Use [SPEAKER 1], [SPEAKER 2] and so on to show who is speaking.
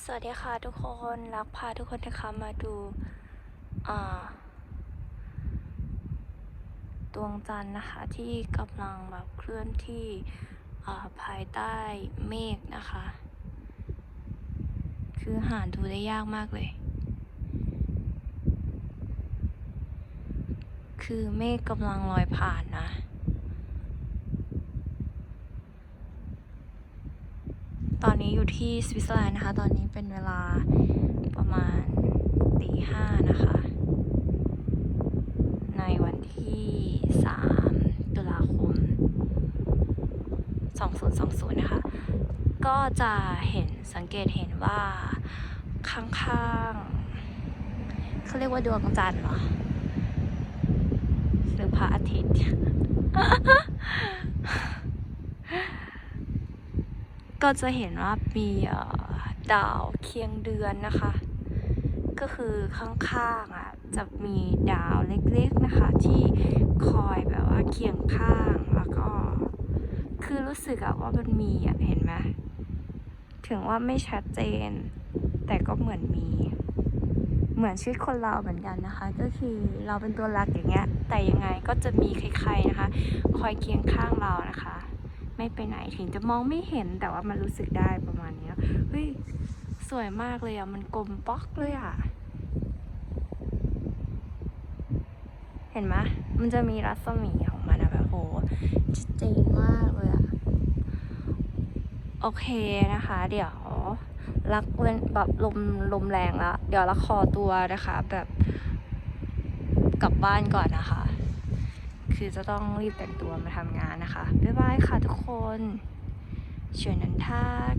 [SPEAKER 1] สวัสดีค่ะทุกคนรักพาทุกคนนะคะมาดูดวงจันทร์นะคะที่กำลังแบบเคลื่อนที่ภายใต้เมฆนะคะ คือหาดูได้ยากมากเลย คือเมฆกำลังลอยผ่านนะ ตอนนี้อยู่ที่สวิตเซอร์แลนด์นะคะ ตอนนี้เป็นเวลาประมาณตีห้านะคะ ในวันที่3ตุลาคม 2020 นะคะ ก็จะเห็นสังเกตเห็นว่าข้างๆเขาเรียกว่าดวงจันทร์เหรอ หรือพระอาทิตย์ ก็จะเห็นว่ามีดาวเคียงเดือนนะคะ ก็คือข้างๆอะจะมีดาวเล็กๆนะคะ ที่คอยแบบว่าเคียงข้างแล้วก็ คือรู้สึกอะว่ามันมีอะเห็นไหมถึงว่าไม่ชัดเจน แต่ก็เหมือนมี เหมือนชีวิตคนเราเหมือนกันนะคะ ก็คือเราเป็นตัวรักอย่างเงี้ย แต่ยังไงก็จะมีใครๆนะคะ คอยเคียงข้างเรานะคะ ไม่ไปไหนถึงจะมองไม่เห็นแต่ว่ามันรู้สึกได้ประมาณนี้เฮ้ยสวยมากเลยอะ มันกลมป๊อกเลยอะ เห็นไหมมันจะมีรัศมีของมันอะแบบโหชัดเจนมากเลยอะ โอเคนะคะ เดี๋ยวรักเว้นแบบลมลมแรงแล้ว เดี๋ยวรักขอตัวนะคะ แบบกลับบ้านก่อนนะคะือจะต้องรีบแต่งตัวมาทำงานนะคะ บ๊ายบายค่ะทุกคนเชิญนันทัก